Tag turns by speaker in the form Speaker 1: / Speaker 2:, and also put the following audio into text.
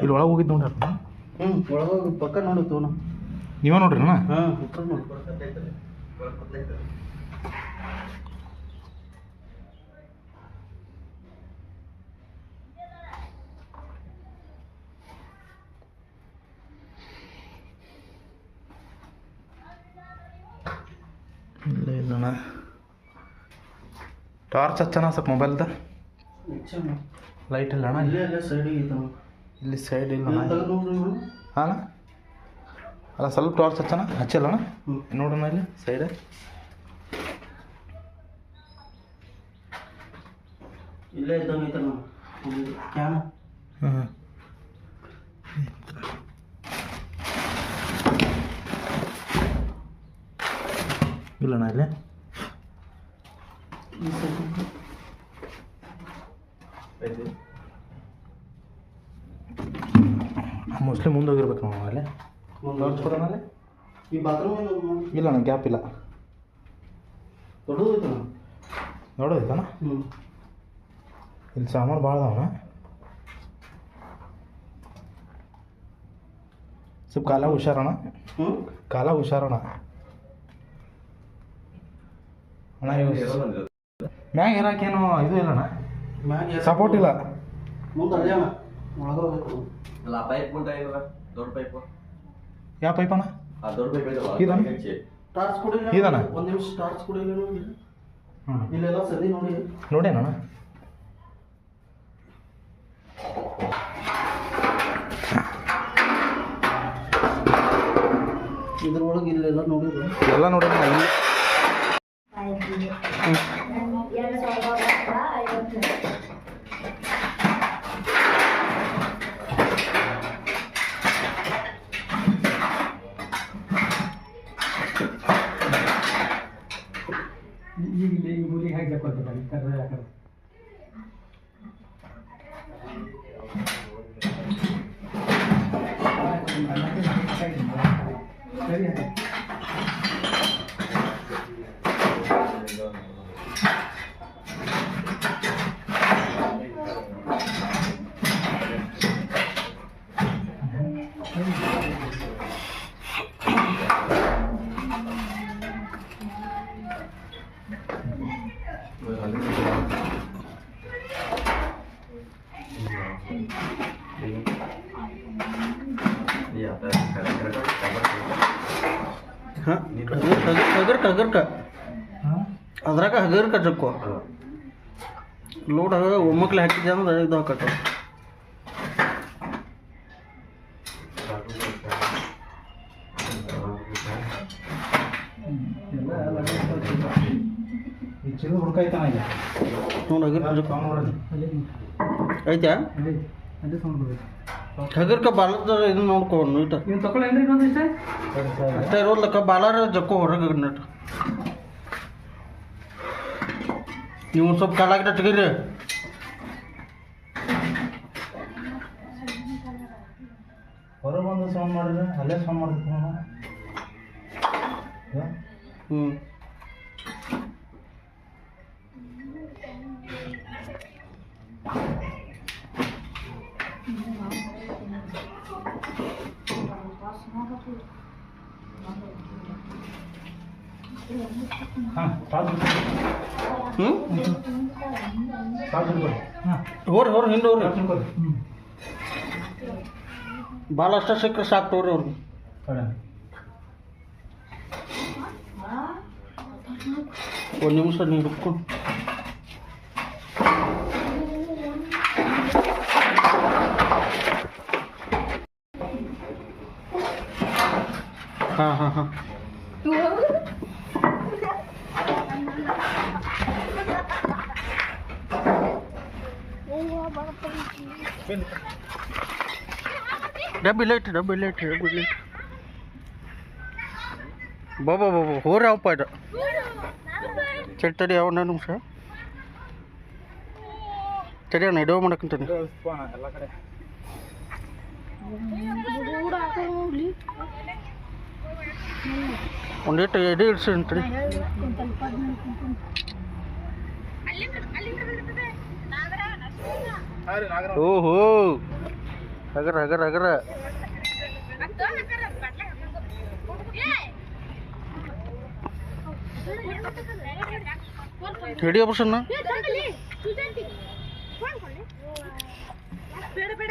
Speaker 1: ಇಲ್ಲಿ ಒಳಗೆ ಹೋಗಿದ್ದು ನೋಡ್ರಿ
Speaker 2: ಹ್ಞೂ ಒಳಗೋಗಿ ಪಕ್ಕ ನೋಡಿ ತೋಣ
Speaker 1: ನೀವೇ ನೋಡ್ರಿ ಅಣ್ಣ
Speaker 2: ಹಾಂ.
Speaker 1: ಇಲ್ಲ ಇಲ್ಲಣ್ಣ ಟಾರ್ಚ್ ಹಚ್ಚಣ ಸ್ವಲ್ಪ ಮೊಬೈಲ್ದ ಲೈಟ್ ಇಲ್ಲ ಅಣ್ಣ
Speaker 2: ಇಲ್ಲೇ ಇಲ್ಲ ಸೈಡಿಗೆ
Speaker 1: ಇಲ್ಲಿ ಸೈಡ್ ಇಲ್ಲ
Speaker 2: ಇಲ್ಲಿ
Speaker 1: ಹಾಂ ಅಲ್ಲ ಸ್ವಲ್ಪ ಟಾರ್ಚ್ ಹಚ್ಚಣ ಹಚ್ಚಲ್ಲ ಅಣ್ಣ?
Speaker 2: ಹ್ಞೂ
Speaker 1: ನೋಡೋಣ ಇಲ್ಲಿ ಸೈಡ್
Speaker 2: ಇಲ್ಲ ಇದ್ದಂಗೆ ಇಲ್ಲ ಕ್ಯಾನ್.
Speaker 1: ಇಲ್ಲ ಇಲ್ಲಣ್ಣ ಇಲ್ಲಿ.
Speaker 2: ಈ ಸೈಡ್
Speaker 1: ಮೋಸ್ಟ್ಲಿ ಮುಂದೆ ಹೋಗಿರ್ಬೇಕು ನಾವು ಅಲ್ಲಿ.
Speaker 2: ಈ ಬಾತ್ರೂಮ್
Speaker 1: ಇಲ್ಲ ಅಣ್ಣ ಗ್ಯಾಪ್ ಇಲ್ಲ.
Speaker 2: ನೋಡೋದಿತ್ತಣ್ಣ
Speaker 1: ಇಲ್ಲಿ ಸಾಮಾನು ಭಾಳ ಅದಾವಣ್ಣ. ಸ್ವಲ್ಪ ಕಾಲ ಹುಷಾರಣ್ಣ. ಕಾಲ ಹುಷಾರಣ ಅಣ್ಣ ಮ್ಯಾಗ ಇರಾಕೇನು ಇದು ಇಲ್ಲಣ್ಣ. ಸಪೋರ್ಟ್ ಇಲ್ಲ.
Speaker 2: ಮುಂದೆ ಅಲ್ಲೇ
Speaker 3: ಆ ಪೈಪ್ ಮುಂದೆ ಏನಿಲ್ಲ ದೊಡ್ಡ ಪೈಪ್
Speaker 1: ಯಾವ ಪೈಪಣ್ಣ
Speaker 3: ಆ ದೊಡ್ಡ ಪೈಪ್
Speaker 1: ಇದನ್ನ?
Speaker 3: ಹೆಚ್ಚಿ.
Speaker 2: ಟಾರ್ಚ್ ಕೊಡಿಲ್ಲ
Speaker 1: ಇದನ್ನ?
Speaker 2: ಒಂದು ನಿಮಿಷ ಟಾರ್ಚ್ ಇಲ್ಲಿ ನೋಡಿ
Speaker 1: ಹ್ಞೂ
Speaker 2: ಇಲ್ಲೆಲ್ಲ ಸರಿ ನೋಡಿ.
Speaker 1: ನೋಡೇನಣ್ಣ
Speaker 2: ಇದ್ರೊಳಗೆ ಇಲ್ಲೆಲ್ಲ ನೋಡಿದ್ರು.
Speaker 1: ಎಲ್ಲ ನೋಡೋಣ ಇಲ್ಲಿ
Speaker 3: ये ले बोली है जब कर बता कर रहा कर Thank you.
Speaker 2: ಹಾಂ ಹಗರ್ಕ ಹಗರ್ಕ ಅದ್ರಾಗ ಹಗರ್ಕ ಜಕ್ಕೋ ಲೋಡ್ ಹಗ ಒಮ್ಮಕ್ಲೆ ಹಾಕಿದ್ದೆ ಅಂದ್ರೆ ಇದು ಹಾಕತ್ತ
Speaker 1: ಈ ಚಿನ್ನ ಹುಡ್ಕಾಯ್ತಾನ ಈಗ
Speaker 2: ನೋಡಿ ಹಗರ್ಕ ಜಕ್ಕೋ
Speaker 1: ನೋಡ್ರಿ
Speaker 2: ಐತ್ಯಾ
Speaker 1: ಅದೇ ಸೌಂಡ್ ಬರುತ್ತೆ
Speaker 2: ಹಗರ್ಕ ಬಾಲದ ಇದನ್ನ ನೋಡ್ಕೊ ನೀಟ
Speaker 1: ನೀವು ತಗೊಳ್ಳೇನ್ರಿ ಇನ್ನೊಂದು ಇಷ್ಟ?
Speaker 2: ಅಷ್ಟೇ ಇರೋದ್ಲಕ್ಕ ಬಾಲಾರ ಜಕ್ಕೋ ಹೊರಗೆ ನಟ. ನೀವು ಒಂದು ಸ್ವಲ್ಪ ಕಾಲಾಗಿಟ್ಟ ತೆಗೀರಿ.
Speaker 1: ಹೊರಗೆ ಬಂದು ಸೌಂಡ್ ಮಾಡಿದ್ರೆ ಅಲ್ಲೇ ಸೌಂಡ್ ಮಾಡಿದ್ರು
Speaker 2: ಹ್ಞೂ
Speaker 1: ಹಾಂ ಚಾರ್ಜ್
Speaker 2: ಹ್ಞೂ
Speaker 1: ಚಾರ್ಜ್ ಹಿಡ್ಕೊಳ್ಳಿ ಹಾಂ
Speaker 2: ಹೋರಿ ಹೋರಿ ಹಿಂದೆ ಹೋರಿ
Speaker 1: ಚಾರ್ಜ್ ಹಿಡ್ಕೊಳ್ಳಿ ಹ್ಞೂ
Speaker 2: ಭಾಳ ಅಷ್ಟ ಸಿಕ್ಕರೆ ಸಾಕು ತೋರಿ ಅವ್ರಿಗೆ
Speaker 1: ಕಡೆ
Speaker 2: ಒಂದು ನಿಮಿಷ ನೀರು ಹಿಡ್ಕೊಂಡು ಹಾಂ ಹಾಂ ಹಾಂ ಡಬ್ಬಿ ಲೈಟ್ ಡಬ್ಬಿ ಲೈಟ್ ಡಬ್ಬಿ ಲೈಟ್ ಬಾಬಾ ಬಾಬಾ ಹೋರಿ ಅವಪ್ಪ ಇದು ಚಟ್ ತಡಿ ಅವನ ನಿಮಿಷ ತಡಿ ಅಣ್ಣ ಇಡೋ ಮಾಡಕ್ಕಂತಾನೆ
Speaker 1: ಎಲ್ಲ ಕಡೆ
Speaker 2: ಒಂದಿಟ್ಟು ಎಡಿ ಇಡ್ಸಿಂತ್ರಿ ಓಹೋ. ಹಗರ ಹಗರ ಹಗರ. ಹಿಡಿಯ ಪ್ರಸನ್ನ
Speaker 4: ಬೇಡ ಬೇಡ